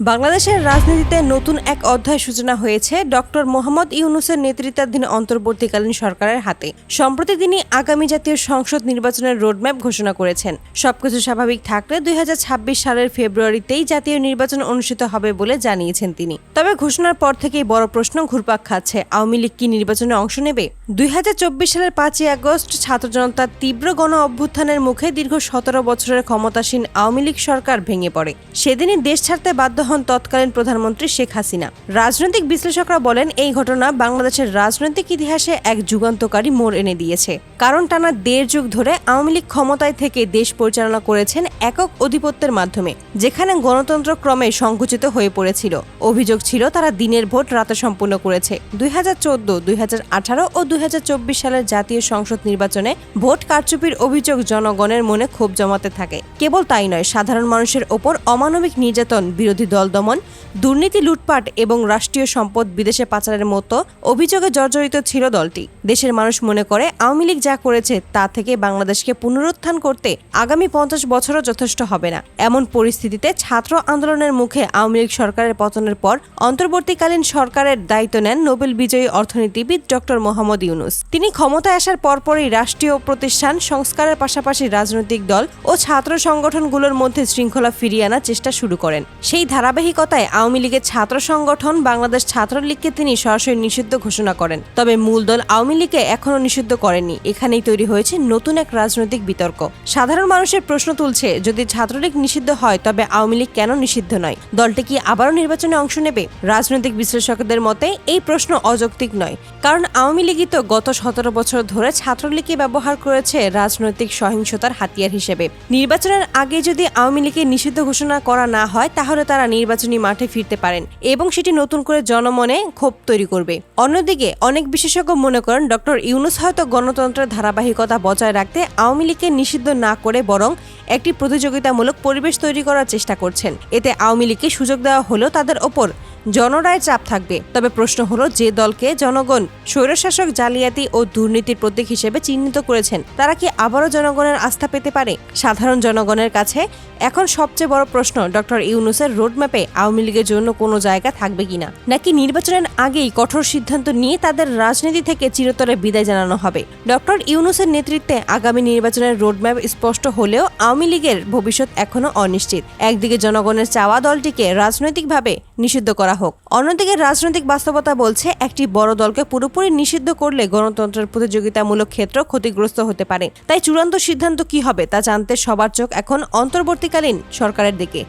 বাংলাদেশের রাজনীতিতে নতুন এক অধ্যায় সূচনা হয়েছে ডক্টর মোহাম্মদ ইউনুসের নেতৃত্বাধীন অন্তর্বর্তীকালীন সরকারের হাতে। সম্প্রতি তিনি আগামী জাতীয় সংসদ নির্বাচনের রোডম্যাপ ঘোষণা করেছেন। সবকিছু স্বাভাবিক থাকলে দুই হাজার ছাব্বিশ সালের ফেব্রুয়ারিতেই জাতীয় নির্বাচন অনুষ্ঠিত হবে বলে জানিয়েছেন তিনি। তবে ঘোষণার পর থেকেই বড় প্রশ্ন ঘুরপাক খাচ্ছে, আওয়ামী লীগ কি নির্বাচনে অংশ নেবে? দুই হাজার চব্বিশ সালের পাঁচই আগস্ট ছাত্র জনতার তীব্র গণ অভ্যুত্থানের মুখে দীর্ঘ সতেরো বছরের ক্ষমতাসীন আওয়ামী লীগ সরকার ভেঙে পড়ে। সেদিনই দেশ ছাড়তে বাধ্য হন তৎকালীন প্রধানমন্ত্রী শেখ হাসিনা। রাজনৈতিক বিশ্লেষকরা বলেন, এই ঘটনা বাংলাদেশের রাজনৈতিক ইতিহাসে এক যুগান্তকারী মোড় এনে দিয়েছে। কারণ টানা দেড় যুগ ধরে আওয়ামী লীগ ক্ষমতায় থেকে দেশ পরিচালনা করেছেন একক অধিপত্যের মাধ্যমে, যেখানে গণতন্ত্র ক্রমে সংকুচিত হয়ে পড়েছিল। অভিযোগ ছিল, তারা দিনের ভোট রাতে সম্পূর্ণ করেছে। দুই হাজার চোদ্দ, দুই হাজার আঠারো ও দুই হাজার চব্বিশ সালের জাতীয় সংসদ নির্বাচনে ভোট কারচুপির অভিযোগ জনগণের মনে ক্ষোভ জমাতে থাকে। কেবল তাই নয়, সাধারণ মানুষের ওপর অমানবিক নির্যাতন, বিরোধী দল দমন দুর্নীতি, লুটপাট এবং রাষ্ট্রীয় সম্পদ বিদেশে পাচারের মতো অভিযোগে জর্জরিত ছিল দলটি। দেশের মানুষ মনে করে আওয়ামী লীগ যা করেছে তা থেকে বাংলাদেশকে পুনরুত্থান করতে আগামী পঞ্চাশ বছরও যথেষ্ট হবে না। এমন পরিস্থিতিতে ছাত্র আন্দোলনের মুখে আওয়ামী লীগ সরকারের পতনের পর অন্তর্বর্তীকালীন সরকারের দায়িত্ব নেন নোবেল বিজয়ী অর্থনীতিবিদ ডক্টর মোহাম্মদ ইউনুস। তিনি ক্ষমতায় আসার পরপরই রাষ্ট্রীয় প্রতিষ্ঠান সংস্কারের পাশাপাশি রাজনৈতিক দল ও ছাত্র সংগঠনগুলোর মধ্যে শৃঙ্খলা ফিরিয়ে আনার চেষ্টা শুরু করেন। সেই ধারাবাহিকতায় আওয়ামী লীগের ছাত্র সংগঠন বাংলাদেশ ছাত্রলীগকে তিনি সরাসরি নিষিদ্ধ ঘোষণা করেন। তবে মূল দল আওয়ামী লীগকে এখনও নিষিদ্ধ করেননি। এখানেই তৈরি হয়েছে নতুন এক রাজনৈতিক বিতর্ক। সাধারণ মানুষের প্রশ্ন তুলছে, যদি ছাত্রলীগ নিষিদ্ধ হয়, তবে আওয়ামী লীগ কেন নিষিদ্ধ নয়? দলটি কি আবারও নির্বাচনে অংশ নেবে? রাজনৈতিক বিশ্লেষকদের মতে, এই প্রশ্ন অযৌক্তিক নয়। কারণ আওয়ামী লীগই তো গত সতেরো বছর ধরে ছাত্রলীগকে ব্যবহার করেছে রাজনৈতিক সহিংসতার হাতিয়ার হিসেবে। নির্বাচনের আগে যদি আওয়ামী লীগকে নিষিদ্ধ ঘোষণা করা না হয়, তাহলে তারা নির্বাচনী মাঠে ফিরতে পারেন এবং সেটি নতুন করে জনমনে ক্ষোভ তৈরি করবে। অন্যদিকে অনেক বিশেষজ্ঞ মনে করেন ডক্টর ইউনুস হয়তো গণতন্ত্রের ধারাবাহিকতা বজায় রাখতে আওয়ামী লীগকে নিষিদ্ধ না করে বরং একটি প্রতিযোগিতামূলক পরিবেশ তৈরি করার চেষ্টা করছেন। এতে আওয়ামী লীগকে সুযোগ দেওয়া হলেও তাদের ওপর। জনরায় চাপ থাকবে। তবে প্রশ্ন হলো, যে দলকে জনগণ, স্বৈরশাসক জালিয়াতি ও দুর্নীতির প্রতীক হিসেবে চিহ্নিত করেছেন, তারা কি আবারও জনগণের আস্থা পেতে পারে? সাধারণ জনগণের কাছে এখন সবচেয়ে বড় প্রশ্ন, ডক্টর ইউনুসের রোডম্যাপে আওয়ামী লীগের জন্য কোনো জায়গা থাকবে কিনা? নাকি নির্বাচনের আগেই কঠোর সিদ্ধান্ত নিয়ে তাদের রাজনীতি থেকে চিরতরে বিদায় জানানো হবে? ডক্টর ইউনুসের নেতৃত্বে আগামী নির্বাচনের রোডম্যাপ স্পষ্ট হলেও আওয়ামী লীগের ভবিষ্যৎ এখনও অনিশ্চিত। একদিকে জনগণের চাওয়া দলটিকে রাজনৈতিকভাবে নিষিদ্ধ করা হোক। অন্যদিকে রাজনৈতিক বাস্তবতা বলছে, একটি বড় দলকে পুরোপুরি নিষিদ্ধ করলে গণতন্ত্রের প্রতিযোগিতামূলক ক্ষেত্র ক্ষতিগ্রস্ত হতে পারে। তাই চূড়ান্ত সিদ্ধান্ত কি হবে তা জানতে সবার চোখ এখন অন্তর্বর্তীকালীন সরকারের দিকে।